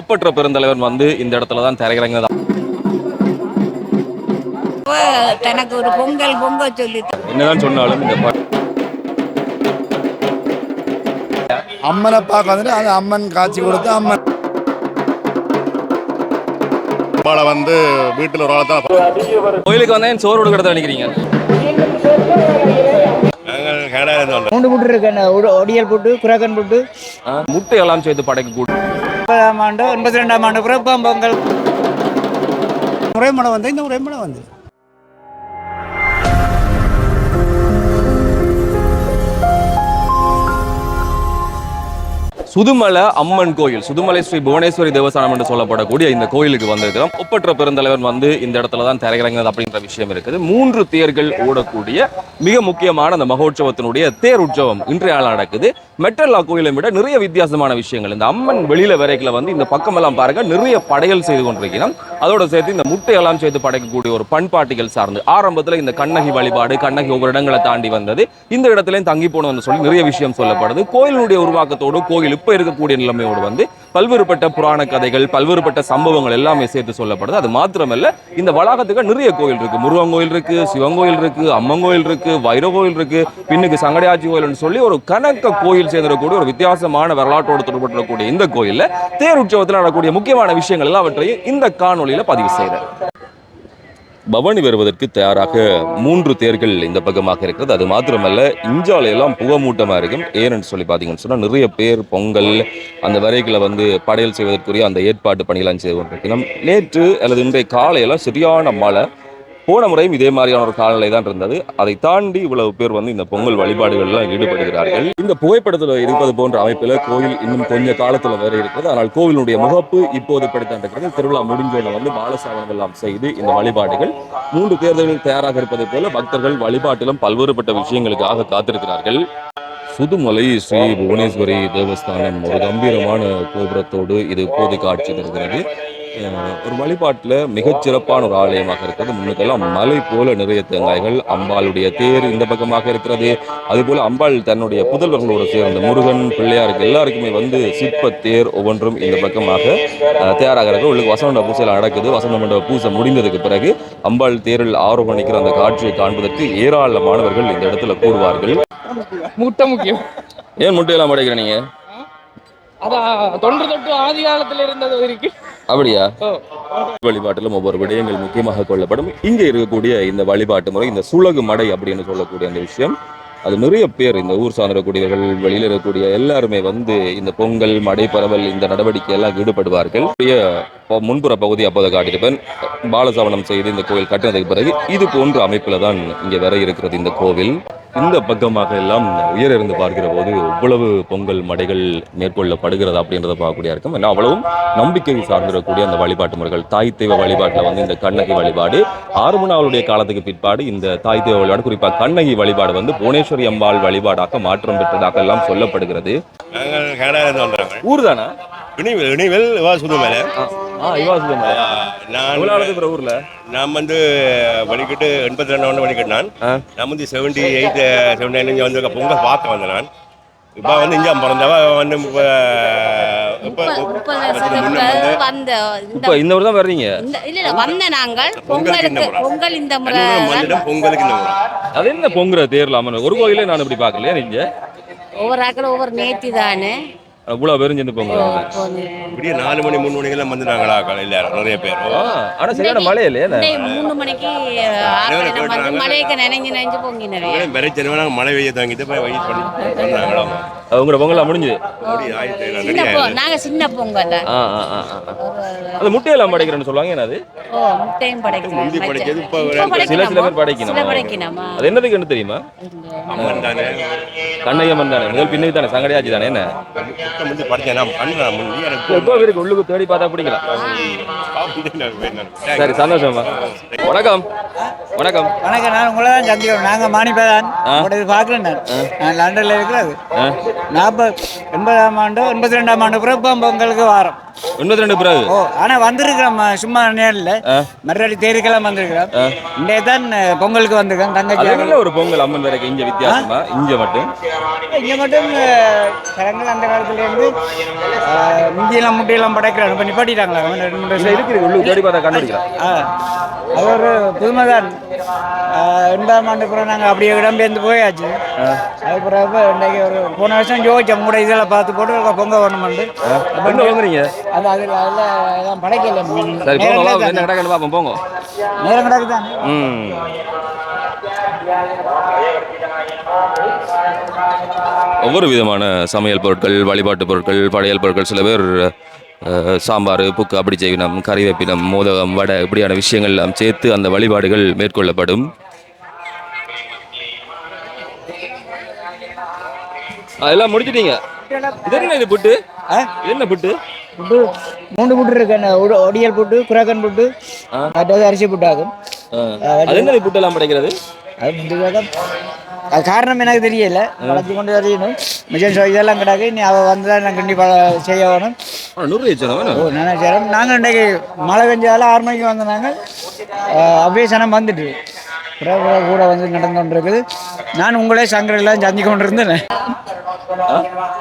ஒப்பற்ற பெருந்தலைவர் வந்து இந்த இடத்துல தான் திரையிறங்கினதா தனக்கு ஒரு பொங்கல் பொங்க சொல்லி என்னதான் சொன்னாலும் இந்த ப- அம்மனை பார்க்க வந்துட்டு அந்த அம்மன் காட்சி கொடுத்து அம்மன் அம்பாளை வந்து வீட்டில் ஒரு ஆள் தான் கோயிலுக்கு வந்தேன் சோறு கொடுக்கறத நினைக்கிறீங்க? மூன்று புட்டு இருக்கு என்ன ஒடு- ஒடியல் புட்டு குரகன் புட்டு. ஆ, முட்டையெல்லாம் சேர்த்து படைக்கக்கூடிய முப்பதாம் ஆண்டு எண்பத்தி ரெண்டாம் ஆண்டு பிறப்பாம் பொங்கல் உரைமடம் வந்து இந்த உரைமடம் வந்து சுதுமலை அம்மன் கோயில் சுதுமலை ஸ்ரீ புவனேஸ்வரி தேவஸ்தானம் என்று சொல்லப்படக்கூடிய இந்த கோயிலுக்கு வந்திருக்கிறோம். ஒப்பற்ற பெருந்தலைவர் வந்து இந்த இடத்துல தான் திரையிறங்கினது அப்படின்ற விஷயம் இருக்குது. மூன்று தேர்கள் ஓடக்கூடிய மிக முக்கியமான அந்த மகோற்சவத்தினுடைய தேர் உற்சவம் இன்றைய நாள் நடக்குது. மெட்ரல்லா கோயிலை விட நிறைய வித்தியாசமான விஷயங்கள். இந்த அம்மன் வெளியில வரைக்கல வந்து இந்த பக்கமெல்லாம் பாருங்க நிறைய படையல் செய்து கொண்டிருக்கிறோம். அதோட சேர்த்து இந்த முட்டையெல்லாம் சேர்த்து படைக்கக்கூடிய ஒரு பண்பாட்டிகள் சார்ந்து ஆரம்பத்தில் இந்த கண்ணகி வழிபாடு கண்ணகி ஒவ்வொரு இடங்களை தாண்டி வந்தது. இந்த இடத்துலையும் தங்கி போனோம்னு சொல்லி நிறைய விஷயம் சொல்லப்படுது. கோயிலுடைய உருவாக்கத்தோடு கோயில் இப்ப இருக்கக்கூடிய நிலைமையோடு வந்து பல்வேறுபட்ட புராண கதைகள் பல்வேறுபட்ட சம்பவங்கள் எல்லாமே சேர்த்து சொல்லப்படுது. அது மாத்திரமல்ல இந்த வளாகத்துக்கு நிறைய கோயில் இருக்கு. முருகன் கோயில் இருக்கு சிவன் கோயில் இருக்கு அம்மன் கோயில் இருக்கு வைர கோயில் இருக்கு பின்னுக்கு சங்கடையாச்சி கோயில்னு சொல்லி ஒரு கணக்க கோயில் சேர்ந்துடக்கூடிய ஒரு வித்தியாசமான வரலாற்றோடு தொடர்புடைய இந்த கோயில்ல தேர் உற்சவத்தில் நடக்கக்கூடிய முக்கியமான விஷயங்கள் எல்லாவற்றையும் இந்த காணொலியில் பதிவு செய்கிறேன் பவானி வருவதற்கு தயாராக மூன்று தேர்கள் இந்த பக்கமாக இருக்கிறது. அது மாத்திரமல்ல இஞ்சாலையெல்லாம் புகமூட்டமாக இருக்கும். ஏன்னு சொல்லி பார்த்தீங்கன்னு சொன்னால் நிறைய பேர் பொங்கல் அந்த வரைகளை வந்து படையல் செய்வதற்குரிய அந்த ஏற்பாட்டு பணிகளாம் செய்து கொண்டிருக்கிறோம். நேற்று அல்லது இன்றைய காலையெல்லாம் சரியான மழை. போன முறையும் இதே மாதிரியான ஒரு காலநிலை தான் இருந்தது. அதை தாண்டி இவ்வளவு பேர் வந்து இந்த பொங்கல் வழிபாடுகள்லாம் ஈடுபடுகிறார்கள். இந்த புகைப்படத்தில் இருப்பது போன்ற அமைப்பில் கோயில் இன்னும் கொஞ்ச காலத்தில் வேற இருக்கிறது ஆனால் கோவிலுடைய முகப்பு இப்போது இப்படித்தான் இருக்கிறது திருவிழா முடிஞ்சோட வந்து பாலசாவனம் எல்லாம் செய்து இந்த வழிபாடுகள் மூன்று தேர்தல்கள் தயாராக இருப்பதை போல பக்தர்கள் வழிபாட்டிலும் பல்வேறுபட்ட விஷயங்களுக்காக காத்திருக்கிறார்கள். சுதுமலை ஸ்ரீ புவனேஸ்வரி தேவஸ்தானம் ஒரு கம்பீரமான கோபுரத்தோடு இது இப்போது காட்சி தருகிறது. ஒரு வழிபாட்டில் மிகச்சிறப்பான ஒரு ஆலயமாக இருக்கிறது. முன்னுக்கெல்லாம் மலை போல நிறைய தேங்காய்கள் அம்பாளுடைய தேர் இந்த பக்கமாக இருக்கிறது. அதுபோல அம்பாள் தன்னுடைய புதல்வர்களோடு சேர்ந்த முருகன் பிள்ளையாருக்கு எல்லாருக்குமே வந்து சிற்ப தேர் ஒவ்வொன்றும் இந்த பக்கமாக தயாராகிறது. உள்ளுக்கு வசந்த பூசையில் நடக்குது. வசந்த மண்டப பூசை முடிந்ததுக்கு பிறகு அம்பாள் தேரில் ஆரோகணிக்கிற அந்த காட்சியை காண்பதற்கு ஏராளமானவர்கள் இந்த இடத்துல கூடுவார்கள் முட்டை முக்கியம். ஏன் முட்டையெல்லாம் படைக்கிற நீங்க? அதான் தொன்று தொட்டு ஆதி காலத்துல இருந்தது இருக்கு. அப்படியா. வழிபாட்டிலும் ஒவ்வொரு விடயங்கள் முக்கியமாக கொள்ளப்படும். இங்கே இருக்கக்கூடிய இந்த வழிபாட்டு முறை இந்த சுலகு மடை அப்படின்னு சொல்லக்கூடிய அந்த விஷயம் அது நிறைய பேர் இந்த ஊர் சார்ந்திருக்கக்கூடியவர்கள் வெளியில இருக்கக்கூடிய எல்லாருமே வந்து இந்த பொங்கல் மடை பரவல் இந்த நடவடிக்கை எல்லாம் ஈடுபடுவார்கள். முன்புற பகுதி அப்போதை காட்டியிருப்பேன். பாலசவனம் செய்து இந்த கோவில் கட்டினதுக்கு பிறகு இது போன்ற அமைப்புல தான் இங்க வர இருக்கிறது இந்த கோவில். இந்த பக்கமாக எல்லாம் உயர இருந்து பார்க்கிற போது எவ்வளவு பொங்கல் மடைகள் மேற்கொள்ளப்படுகிறது அப்படின்றத பார்க்கக்கூடிய இருக்கும் ஏன்னா அவ்வளவும் நம்பிக்கை சார்ந்திருக்கக்கூடிய அந்த வழிபாட்டு முறைகள். தாய் தெய்வ வழிபாட்டில் வந்து இந்த கண்ணகி வழிபாடு. ஆறுமணாவுடைய காலத்துக்கு பிற்பாடு இந்த தாய் தெய்வ வழிபாடு குறிப்பாக கண்ணகி வழிபாடு வந்து புவனேஸ்வரி அம்பாள் வழிபாடாக மாற்றம் பெற்றதாக எல்லாம் சொல்லப்படுகிறது. ஊர் தானா இனிவெல் இனிவெல் வா ஆ நான் எவ்வளோ ஊர்ல? நான் வந்து வழிகிட்டு எண்பத்தி ரெண்டு ஒன்று வழிகிட்டு நான். நான் வந்து செவன்டி எயிட் செவன்டி நைன் இங்கே வந்து பொங்கல் பார்க்க வந்தேன் நான். இப்போ வந்து இங்கே பிறந்தவ வந்து இப்போ இப்போ இந்த இப்போ இந்த ஊர் தான் வர்றீங்க? இந்த- இல்ல இல்ல வந்த நாங்கள். பொங்கலுக்கு முறை. பொங்கல் இந்த முறை பொங்கலுக்கு இந்த முறை அது என்ன பொங்குற தேர்ல அம்மன் ஒரு கோயிலே நான் இப்படி பார்க்கலையா நீங்க? ஒவ்வொரு ஆக்கள் ஒவ்வொரு நேத்தி தானே? இவ்வளோ பேரும் சேர்ந்து பொங்குறாங்க இப்படியே நாலு மணி மூணு மணிக்கெல்லாம் வந்துட்டாங்களா காலையில்? நிறைய பேர். ஆ, ஆனா சரியான மழை இல்லையா மூணு மணிக்கு. மழைக்கு நினைஞ்சு நினைஞ்சு பொங்கினவே பெருச்சனவா மழை பெய்ய தாங்கிட்டு போய் வெயிட் பண்ணி பண்ணாங்களா உங்களோட பொங்கலாம் முடிஞ்சு நாங்க சின்ன பொங்கல். ஆ ஆ ஆ ஆ. அது முட்டையெல்லாம் படைக்கிறேன்னு சொல்லுவாங்க என்னது? ஓ முட்டையும் இப்போ சில சில பேர் படைக்கணும். சில படைக்கணுமா? அது என்னதுக்கு என்ன தெரியுமா? அம்மன் தானே. கண்ணையம்மன் தானே. முதல் பின்னுக்கு தானே சங்கடையாச்சு தானே என்ன? இப்போ வந்து படித்தேன். நான் பண்ணுறேன் முந்தி எனக்கு பேருக்கு உள்ளுக்கு தேடி பார்த்தா பிடிக்கலாம் சரி சந்தோஷமா வணக்கம். வணக்கம். வணக்கம் நான் உங்களை தான் சந்திக்கிறோம். நாங்கள் மாணிப்பதான் உங்களோட இது பார்க்கல நான். நான் லண்டனில் இருக்கிறது. நாற்பது எண்பதாம் ஆண்டு எண்பத்தி ரெண்டாம் ஆண்டு பிறப்பாம் பொங்கலுக்கு வாரம். எண்பத்தி ரெண்டு பிறகு? ஓ ஆனா வந்திருக்கிறோம் சும்மா நேரில். மறுபடி தேருக்கெல்லாம் வந்திருக்கிறோம். இன்றைய தான் பொங்கலுக்கு வந்திருக்கோம். தங்கச்சி ஒரு பொங்கல்? அம்மன் வேலைக்கு இங்க வித்தியாசமா? இங்க மட்டும். இங்கே மட்டும் கரங்கள் அந்த காலத்துலேருந்து முந்தியெல்லாம் முட்டையெல்லாம் படைக்கிறாங்க இப்போ நிப்பாட்டிட்டாங்களா? அவன் இருக்குது உள்ளூர் தேடி பார்த்தா கண்டுபிடிக்கலாம். ஆ. அது ஒரு புதுமை தான் எண்பதாம் ஆண்டு அப்புறம் நாங்கள் அப்படியே இடம்பெயர்ந்து போயாச்சு. அது பிறகு இன்றைக்கு ஒரு போன வருஷம் ஜோதிச்சோம் கூட இதெல்லாம் பார்த்து போட்டு ஒரு பொங்க வரணுமெண்டு என்ன வாங்குறீங்க? அது அதில் அதில் எல்லாம் படைக்கல. சரி போங்க என்ன நேரம் கிடக்குன்னு பார்ப்போம் போங்க. கிடக்கு தான் ம். ஒவ்வொரு விதமான சமையல் பொருட்கள் வழிபாட்டு பொருட்கள் படையல் பொருட்கள் சில பேர் சாம்பார் புக்கு அப்படி செய்வினம் கறிவேப்பினம் மோதகம் வடை இப்படியான விஷயங்கள் எல்லாம் சேர்த்து அந்த வழிபாடுகள் மேற்கொள்ளப்படும். அதெல்லாம் முடிச்சிட்டீங்க? இது என்ன இது புட்டு? என்ன புட்டு? புட்டு மூணு புட்டு இருக்கு ஒடியல் புட்டு குரக்கன் புட்டு மற்றது அரிசி புட்டாகும் அது என்ன இது புட்டெல்லாம் படைக்கிறது? அது அது காரணம் எனக்கு தெரியல. வளர்த்து கொண்டு வரையணும். மிஷன் ஷோ இதெல்லாம் கிடக்கு. நீ அவள் வந்து தான் நான் கண்டிப்பாக செய்ய வேணும். ஓ நினைச்சேன் நாங்கள் இன்றைக்கு மழை பெஞ்சால ஆறு மணிக்கு வந்த நாங்கள் அப்படியே சனம் வந்துட்டு. பிறகு கூட வந்து நடந்து கொண்டிருக்குது. நான் உங்களே சங்கரெல்லாம் சந்தி கொண்டு இருந்தேன்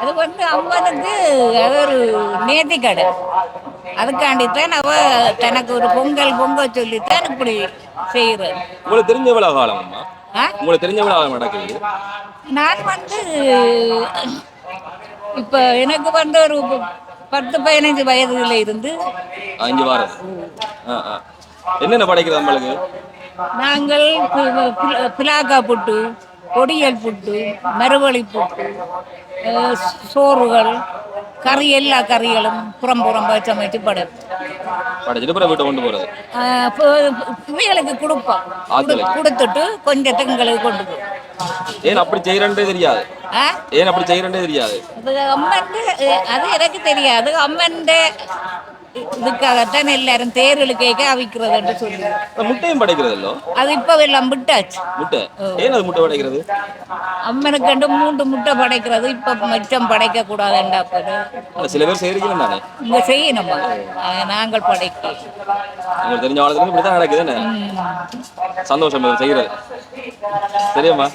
அது வந்து அம்மனுக்கு அது ஒரு நேர்த்தி கடை. அதுக்காண்டித்தான் அவ தனக்கு ஒரு பொங்கல் பொங்க சொல்லித்தான் இப்படி செய்யறது உங்களுக்கு தெரிஞ்ச எவ்வளவு காலம்? உங்களுக்கு தெரிஞ்ச எவ்வளவு காலம் நடக்குது நான் வந்து இப்ப எனக்கு வந்து ஒரு பத்து பதினஞ்சு வயதுல இருந்து அஞ்சு வாரம். என்னென்ன படைக்கிறது நம்மளுக்கு நாங்கள் பிலாக்கா புட்டு பொடியல் புட்டு மறுவழி புட்டு சோறுகள் கறி எல்லா கறிகளும் புறம் புறம் வச்சு அமைச்சு படைப்போம் படைச்சிட்டு அப்புறம் வீட்டை கொண்டு போறது பிள்ளைகளுக்கு கொடுப்போம் கொடுத்துட்டு கொஞ்சம் எங்களுக்கு கொண்டு போவோம் ஏன் அப்படி செய்யறன்றே தெரியாது? ஏன் அப்படி செய்யறன்றே தெரியாது அம்மன் அது எனக்கு தெரியாது அம்மன் இதுக்காகத்தான் எல்லாரும் தேர்தல் கேட்க அவிக்கிறதுன்னு சொல்லி. அந்த முட்டையும் படைக்கிறது இல்லோ அது இப்போ எல்லாம் விட்டாச்சு முட்டை. ஏன் அது முட்டை படைக்கிறது? அம்மனுக்கு ரெண்டு மூன்று முட்டை படைக்கிறது. இப்போ மிச்சம் படைக்க கூடாதுண்டா சில பேர் செய்யறீங்க தானே? இங்க செய்யணுமா? நாங்கள் படைக்க உங்களுக்கு தெரிஞ்ச வாழ்க்கை இப்படி தான்? நடக்குது சந்தோஷம் செய்யறது. சரியாம்மா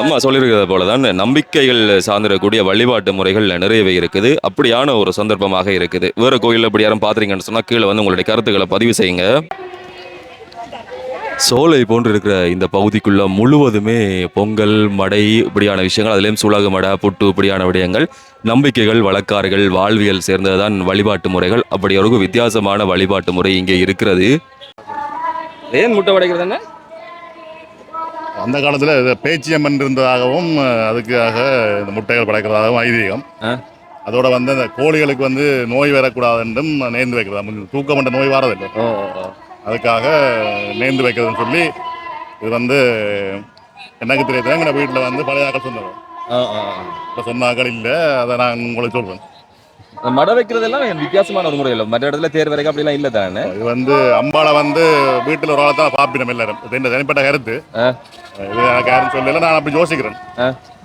அம்மா சொல்லியிருக்கிறது போல தான் நம்பிக்கைகள் சார்ந்திருக்கக்கூடிய வழிபாட்டு முறைகள் நிறையவே இருக்குது. அப்படியான ஒரு சந்தர்ப்பமாக இருக்குது. வேற கோயிலில் இப்படி யாரும் பார்த்துறீங்கன்னு சொன்னால் கீழே வந்து உங்களுடைய கருத்துக்களை பதிவு செய்யுங்க. சோலை போன்று இருக்கிற இந்த பகுதிக்குள்ள முழுவதுமே பொங்கல் மடை இப்படியான விஷயங்கள் அதுலேயும் சுலகு மடை புட்டு இப்படியான விடயங்கள் நம்பிக்கைகள் வழக்காறுகள் வாழ்வியல் சேர்ந்ததுதான் வழிபாட்டு முறைகள். அப்படி ஒரு வித்தியாசமான வழிபாட்டு முறை இங்கே இருக்கிறது. ஏன் முட்டை படைக்கிறது என்ன? அந்த காலத்தில் பேச்சியம்மன் இருந்ததாகவும் அதுக்காக இந்த முட்டைகள் படைக்கிறதாகவும் ஐதீகம். அதோட வந்து அந்த கோழிகளுக்கு வந்து நோய் வரக்கூடாது என்றும் நேர்ந்து வைக்கிறதா தூக்கம் பண்ண நோய் வரதில்லை. அதுக்காக நேர்ந்து வைக்கிறதுன்னு சொல்லி இது வந்து எனக்கு தெரியாது எங்கள் வீட்டில் வந்து பழைய ஆக்கள் சொன்னது. இப்போ சொன்ன ஆக்கள் இல்லை அதை நான் உங்களுக்கு சொல்கிறேன் மடை வைக்கிறதெல்லாம் வித்தியாசமான ஒரு முறை இல்லை மற்ற இடத்துல தேர் வரைக்கும் அப்படிலாம் இல்லை தானே? இது வந்து அம்பாளை வந்து வீட்டில் ஒரு ஆளை தான் பார்ப்பினோம் எல்லாரும். இது இந்த தனிப்பட்ட கருத்து. இது எனக்கு யாரும் சொல்லல நான் அப்படி யோசிக்கிறேன்.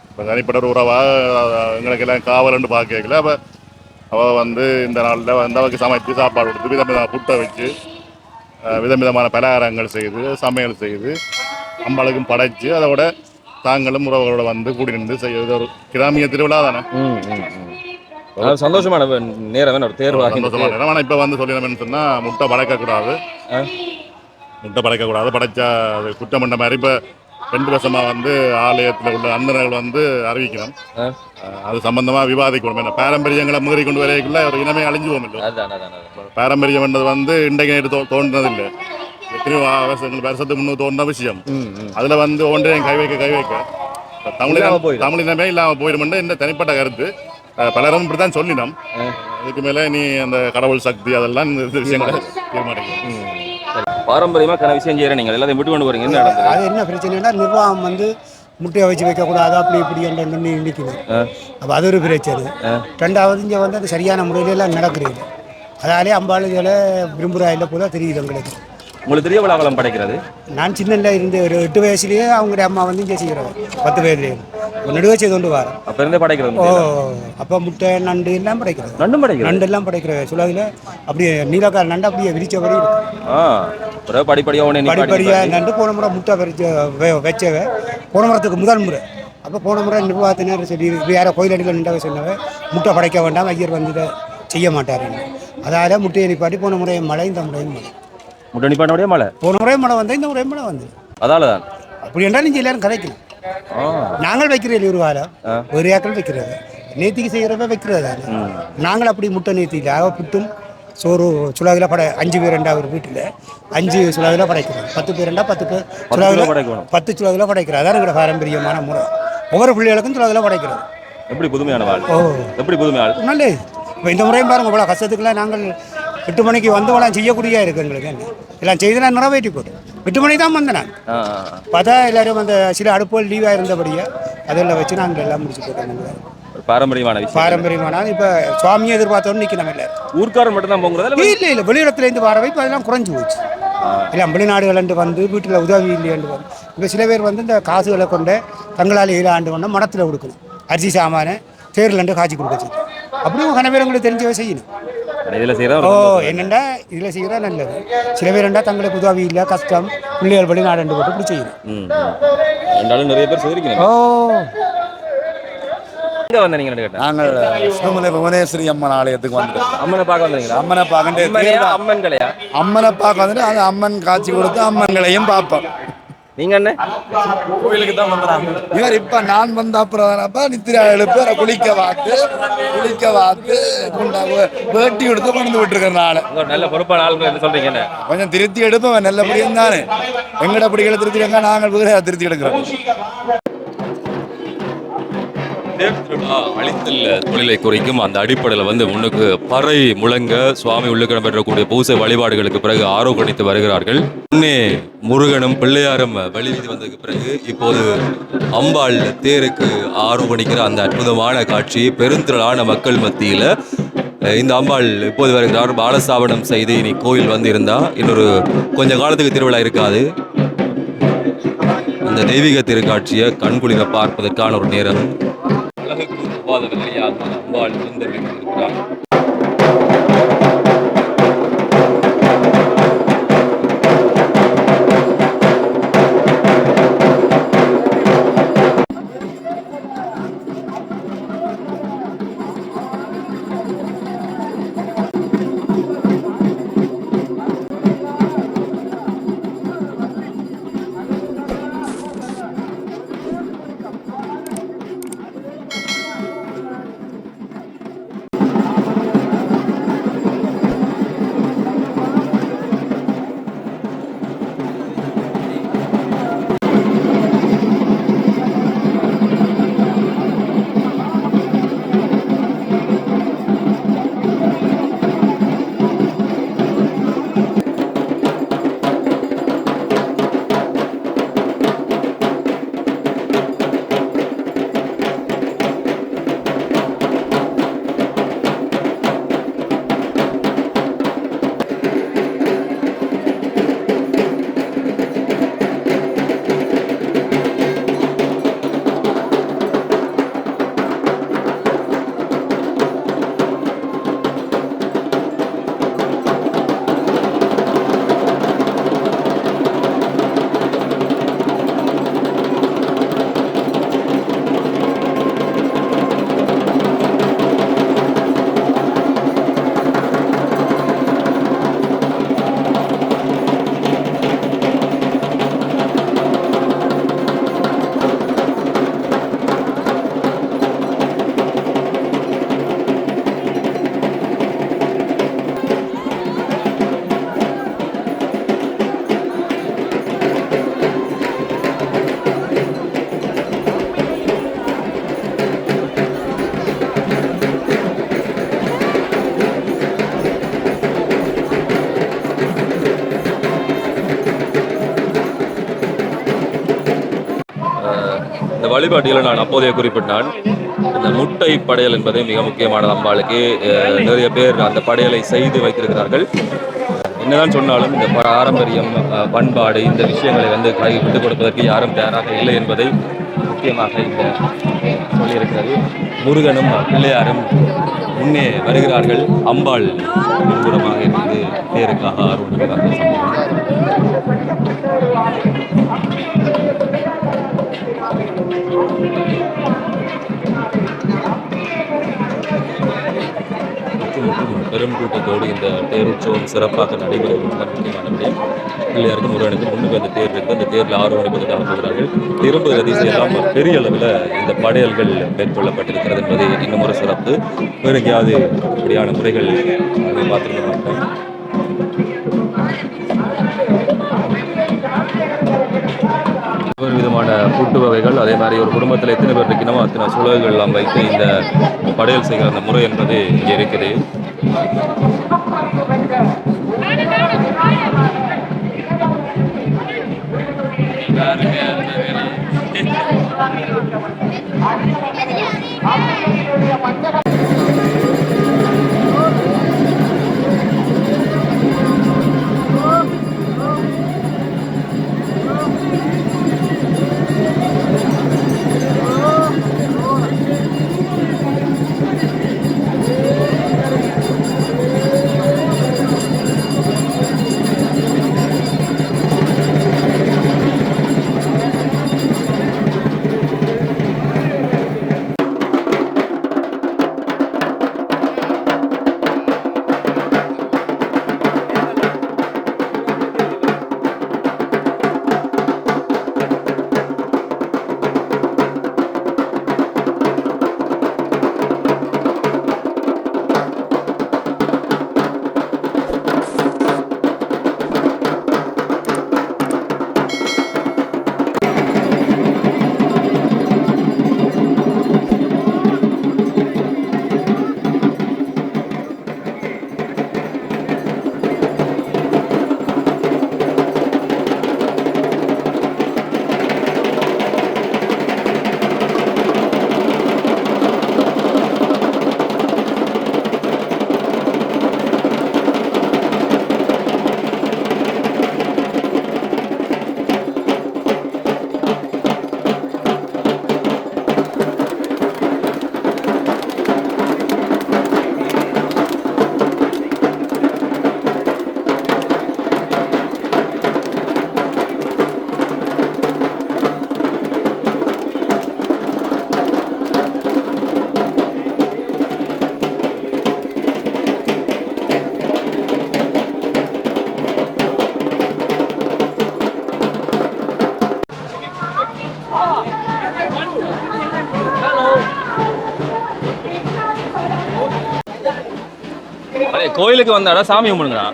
இப்போ தனிப்பட்ட ஒரு உறவா அஹ், எங்களுக்கு எல்லாம் காவலன்னு பார்க்கல அப்போ அவள் வந்து இந்த நாளில் வந்து அவளுக்கு சமைச்சு சாப்பாடு கொடுத்து வித விதமான புட்டை வச்சு அஹ், வித விதமான பலகாரங்கள் செய்து சமையல் செய்து அம்பாளுக்கும் படைச்சு அதோட தாங்களும் உறவுகளோட வந்து கூடி நின்று செய்யறது ஒரு கிராமிய திருவிழா தானே? சந்தோஷமான நேரம் ஒரு தேர்வாக சந்தோஷமான நேரம். இப்போ வந்து சொல்லிடணும்னு சொன்னா முட்டை படைக்கக்கூடாது. முட்டை படைக்கக்கூடாது. படைச்சா அது குற்றம் பண்ண மாதிரி. இப்போ ரெண்டு வருஷமா வந்து ஆலயத்தில் உள்ள அந்தனர்கள் வந்து அறிவிக்கணும். அது சம்பந்தமா விவாதிக்கணும். என்ன பாரம்பரியங்களை மீறி கொண்டு வரைக்குள்ள ஒரு இனமே அழிஞ்சு போகும் இல்லை பாரம்பரியம் என்றது வந்து இன்றைக்கு நேற்று தோ தோன்றது இல்லை எத்தனையோ வருஷங்கள் வருஷத்துக்கு முன்னூறு தோன்ற விஷயம். அதுல வந்து ஒன்றையும் கை வைக்க கை வைக்க இப்ப இல்லாம தமிழினம் போயிடும். தமிழினமே இல்லாம போயிடும் இந்த தனிப்பட்ட கருத்து. பலரும் இப்படித்தான் சொல்லினோம். இதுக்கு மேல நீ அந்த கடவுள் சக்தி அதெல்லாம் இந்த விஷயங்களை தீர்மானிக்கணும் பாரம்பரியமா கன விஷயம் செய்யறேன் நீங்கள். எல்லாத்தையும் விட்டு கொண்டு போறீங்க. என்ன நடந்தது? அது என்ன பிரச்சனைனா நிர்வாகம் வந்து முட்டையை வச்சு வைக்கக்கூடாது அப்படி இப்படி என்று நிற்குது. அப்போ அது ஒரு பிரச்சனை. ரெண்டாவது இங்கே வந்து அது சரியான முறையில எல்லாம் நடக்கிறது அதாலே அம்பாளுகளை விரும்புகிறா இல்லை போல தெரியுது எங்களுக்கு உங்களுக்கு தெரிய விழாவலம் படைக்கிறது? நான் சின்னல இருந்து ஒரு எட்டு வயசுலயே அவங்க அம்மா வந்து இங்கே செய்கிறவங்க பத்து வயதுலேயே நடுவே செய்து கொண்டு வரேன் அப்ப இருந்தே படைக்கிறது ஓ. அப்போ முட்டை நண்டு எல்லாம் படைக்கிறது. நண்டும் படைக்கிறது? நண்டு எல்லாம் படைக்கிற சுலாதில் அப்படியே நீலக்கால் நண்டு அப்படியே விரிச்சபடி இருக்கு ஆ ஒரு படிப்படியாக நிப்பாட்டி. நண்டு போன முறை முட்டை பறிச்ச வச்சவ. போன முறத்துக்கு முதல் முறை. அப்போ போன முறை நிர்வாகத்தினர் சரி வேற கோயிலடியில் நின்றவ சொன்னவ முட்டை படைக்க வேண்டாம் ஐயர் வந்து செய்ய மாட்டாருன்னு அதால முட்டையை நிப்பாட்டி போன முறை மழை இந்த முறையும் மழை முட்டை நிப்பாட்டினோடய மழை? போன முறையும் மழை வந்தா இந்த முறையும் மழை வந்து. அதால தான் அப்படி என்றால் நீங்கள் எல்லாரும் கதைக்கலாம். நாங்கள் வைக்கிறோம் ஒரு காலம் ஒரு ஏக்கர் வைக்கிறது. நேத்திக்கு செய்கிறப்ப வைக்கிறது? நாங்கள் அப்படி முட்டை நேத்தியில் ஆக புட்டும் சோறு சுலாதில் படை அஞ்சு பேர் ரெண்டா ஒரு வீட்டில் அஞ்சு சுலாதில் படைக்கிறோம். பத்து பேர் ரெண்டா பத்து பேர் படைக்கணும். பத்து சுலாதில் படைக்கிறோம். அதான் எங்களோட பாரம்பரியமான முறை. ஒவ்வொரு பிள்ளைகளுக்கும் சுலாதில் படைக்கிறோம். எப்படி புதுமையான வாழ்? ஓ. எப்படி புதுமையாள் நல்லது. இப்போ இந்த முறையும் பாருங்க இவ்வளோ கஷ்டத்துக்குலாம் நாங்கள் எட்டு மணிக்கு வந்தவெல்லாம் செய்யக்கூடிய இருக்கு எங்களுக்கு என்ன? எல்லாம் செய்தெல்லாம் நிறைவேற்றி போட்டு எட்டு மணிக்கு தான் வந்தேன் நான். பார்த்தா எல்லாரும் அந்த சில அடுப்புகள் லீவாக இருந்தபடியே அதெல்லாம் வச்சு நாங்கள் எல்லாம் முடிச்சு போட்டோம் பாரம்பரியமான விஷயம். பாரம்பரியமான இப்போ சுவாமியை எதிர்பார்த்தோன்னு நிற்கணும் இல்லை ஊர்க்காரன் மட்டும் தான் போங்கிறதா இல்ல இல்லை வெளியிடத்துலேருந்து வர வைப்பு அதெல்லாம் குறைஞ்சி போச்சு. எல்லாம் வெளிநாடுகள் வந்து வீட்டில் உதவி இல்லையாண்டு வந்து. இப்போ சில பேர் வந்து இந்த காசுகளை கொண்டு தங்களால் ஏழு ஆண்டு கொண்டு மடத்தில் கொடுக்கணும். அரிசி சாமான தேர்லண்டு காய்ச்சி கொடுக்க அப்படியும் கன பேர் உங்களுக்கு தெரிஞ்சவே செய்யணும். இதுல செய்யறா ஓ என்னண்டா இதில் செய்கிறா நல்லது? சில பேர் தங்களுக்கு உதவி இல்லை கஷ்டம் பிள்ளைகள் வெளிநாடு போட்டு இப்படி ம். ரெண்டாலும் நிறைய பேர் செய்திருக்கீங்க ஓ. எங்க கேட்டேன் நாங்கள் புவனேஸ்வரி அம்மன் ஆலயத்துக்கு வந்துட்டோம். அம்மனை பார்க்க வந்தீங்களா? அம்மனை பார்க்கண்டே அம்மனையா அம்மன்களையா? அம்மனை பார்க்க வந்துட்டு அந்த அம்மன் காட்சி கொடுத்து அம்மன்களையும் பார்ப்போம். நீங்க என்ன? கோயிலுக்கு தான் வந்துடுறாங்க இவர் இப்ப நான் வந்த அப்புறம் அப்ப நித்திரா எழுப்பு குளிக்க வாத்து குளிக்க வாத்து வேட்டி கொடுத்து கொண்டு விட்டுருக்கறனால நல்ல பொறுப்பான ஆளுங்க என்ன சொல்றீங்க கொஞ்சம் திருத்தி எடுப்பவன் நல்லபடியும் தானே. எங்கட திருத்தி எடுங்க நாங்கள் வீர திருத்தி எடுக்கிறோம். தேர் அழித்தல் தொழிலை குறிக்கும் அந்த அடிப்படையில் வந்து முன்னுக்கு பறை முழங்க சுவாமி உள்ளுக்கிடம் பெற்றக்கூடிய பூசை வழிபாடுகளுக்கு பிறகு ஆரோக்கணித்து வருகிறார்கள். முன்னே முருகனும் பிள்ளையாரும் வெளிவீதி வந்ததுக்கு பிறகு இப்போது அம்பாள் தேருக்கு ஆரோக்கணிக்கிற அந்த அற்புதமான காட்சி பெருந்திரளான மக்கள் மத்தியில் இந்த அம்பாள் இப்போது வருகிறார். பாலஸ்தாபனம் செய்து இனி கோயில் வந்து இருந்தால் இன்னொரு கொஞ்ச காலத்துக்கு திருவிழா இருக்காது. அந்த தெய்வீக திருக்காட்சியை கண்குளிர பார்ப்பதற்கான ஒரு நேரம். Bu balığı ya, varlığını da bekliyorum. வழிபாட்டில் நான் அப்போதே குறிப்பிட்டான். இந்த முட்டை படையல் என்பது மிக முக்கியமானது. அம்பாளுக்கு நிறைய பேர் அந்த படையலை செய்து வைத்திருக்கிறார்கள். என்னதான் சொன்னாலும் இந்த பாரம்பரியம் பண்பாடு இந்த விஷயங்களை வந்து கை விட்டுக் கொடுப்பதற்கு யாரும் தயாராக இல்லை என்பதை முக்கியமாக இந்த சொல்லியிருக்கிறது. முருகனும் பிள்ளையாரும் முன்னே வருகிறார்கள். அம்பாள் பின்புறமாக இருந்து பேருக்காக ஆர்வம் பெரும் கூட்டத்தோடு இந்த தேருற்சவம் சிறப்பாக நடைபெறும் முக்கியமான விடயம் பிள்ளையாருக்கு முருகனுக்கு முன்னுக்கு அந்த தேர் இருக்கு. அந்த தேரில் ஆறு மணிப்பதற்காக போகிறார்கள் திரும்ப ரதீசி எல்லாம் பெரிய அளவில் இந்த படையல்கள் மேற்கொள்ளப்பட்டிருக்கிறது என்பது இன்னும் ஒரு சிறப்பு. வேறு எங்கேயாவது இப்படியான முறைகள் அதை பார்த்துருக்க மாட்டேன் விதமான கூட்டு வகைகள் அதே மாதிரி ஒரு குடும்பத்தில் எத்தனை பேர் இருக்கணுமோ அத்தனை சூழல்கள் எல்லாம் வைத்து இந்த படையல் செய்கிற அந்த முறை என்பது இங்கே இருக்குது. கோயிலுக்கு வந்தாடா சாமி கும்பிடுங்கடா.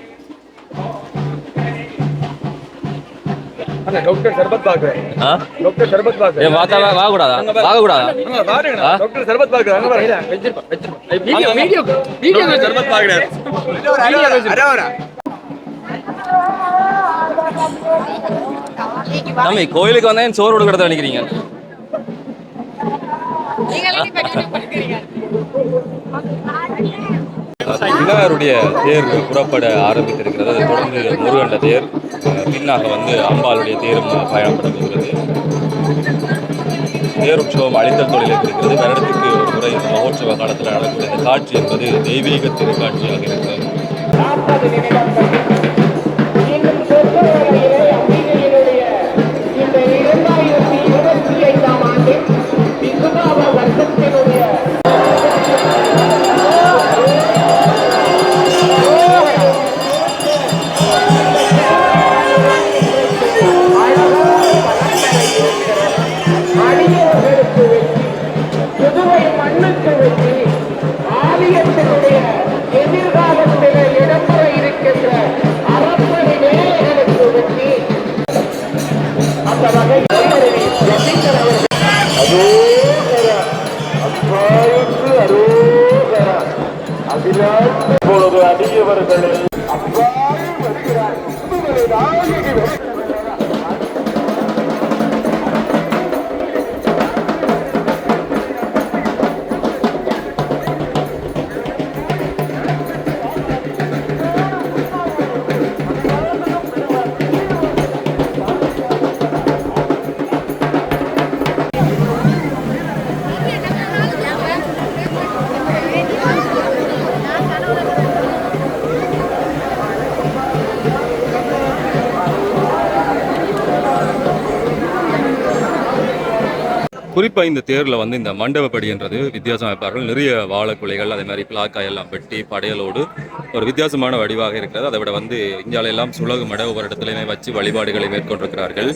டாக்டர் சர்பத் பாக்குறேன் ஆ? டாக்டர் சர்பத் ஏ பாக்குறேன் வாத்தா வாக கூடாதா வாக கூடாதா ஆ? டாக்டர் சர்பத் பாக்குறேன் அங்க பாருங்க. வெச்சிருப்பா வெச்சிருப்பா. வீடியோ வீடியோ வீடியோ சர்பத் பாக்குறேன் தம்பி கோயிலுக்கு வந்தா சோறு கொடுக்கறத நினைக்கிறீங்க? விநாயகருடைய தேர் புறப்பட ஆரம்பித்திருக்கிறது. அதை தொடர்ந்து முருகண்ட தேர் பின்னாக வந்து அம்பாளுடைய தேரும் பயணப்பட போகிறது தேர் உற்சவம் அழித்தல் தொழிலில் இருக்கிறது. வருடத்துக்கு ஒரு முறை இந்த மகோற்சவ காலத்தில் நடக்கக்கூடிய இந்த காட்சி என்பது தெய்வீக திருக்காட்சியாக இருக்கிறது. இப்பொழுது அடியவர்கள் குறிப்பாக இந்த தேரில் வந்து இந்த மண்டபப்படின்றது வித்தியாசம் வைப்பார்கள். நிறைய வாழைக்குலைகள் அதே மாதிரி பிளாக்காய் எல்லாம் வெட்டி படையலோடு ஒரு வித்தியாசமான வடிவாக இருக்கிறது. அதை விட வந்து இந்தியாவிலெல்லாம் சுலகு மட ஒவ்வொரு இடத்துலையுமே வச்சு வழிபாடுகளை மேற்கொண்டிருக்கிறார்கள்.